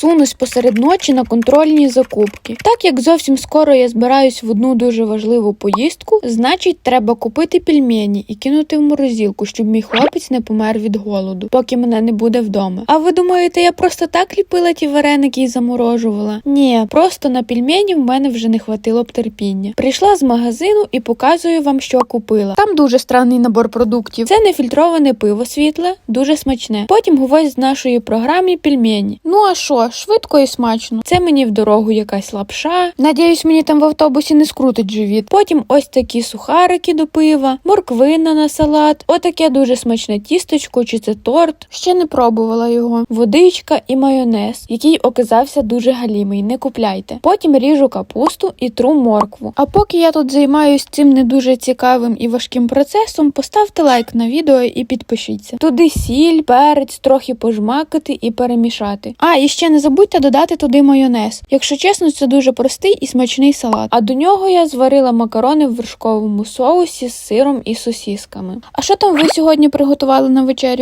сунусь посеред ночі на контрольні закупки. Так як зовсім скоро я збираюсь в одну дуже важливу поїздку, значить, треба купити пельмені і кинути в морозилку, щоб мій хлопець не помер від голоду, поки мене не буде вдома. А ви думаєте, я просто так ліпила ті вареники і заморожувала? Ні, просто на пельмені в мене вже не хватило б терпіння. Прийшла з магазину і показую вам, що купила. Там дуже странний набор продуктів. Це нефільтроване пиво світле, дуже смачне. Потім гвоздь з нашої програми пельмені. Ну а що, швидко і смачно. Це мені в дорогу якась лапша. Надіюсь, мені там в автобусі не скрутить живіт. Потім ось такі сухарики до пива, морквина на салат, отаке дуже смачне тісточко, чи це торт. Ще не пробувала його. Водичка і майонез, який оказався дуже галімий. Не купляйте. Потім ріжу капусту і тру моркву. А поки я тут займаюсь цим не дуже цікавим і важким процесом, поставте лайк на відео і підпишіться. Туди сіль, перець, трохи пожмакати і перемішати. А і ще забудьте додати туди майонез. Якщо чесно, це дуже простий і смачний салат. А до нього я зварила макарони в вершковому соусі з сиром і сосісками. А що там ви сьогодні приготували на вечерю?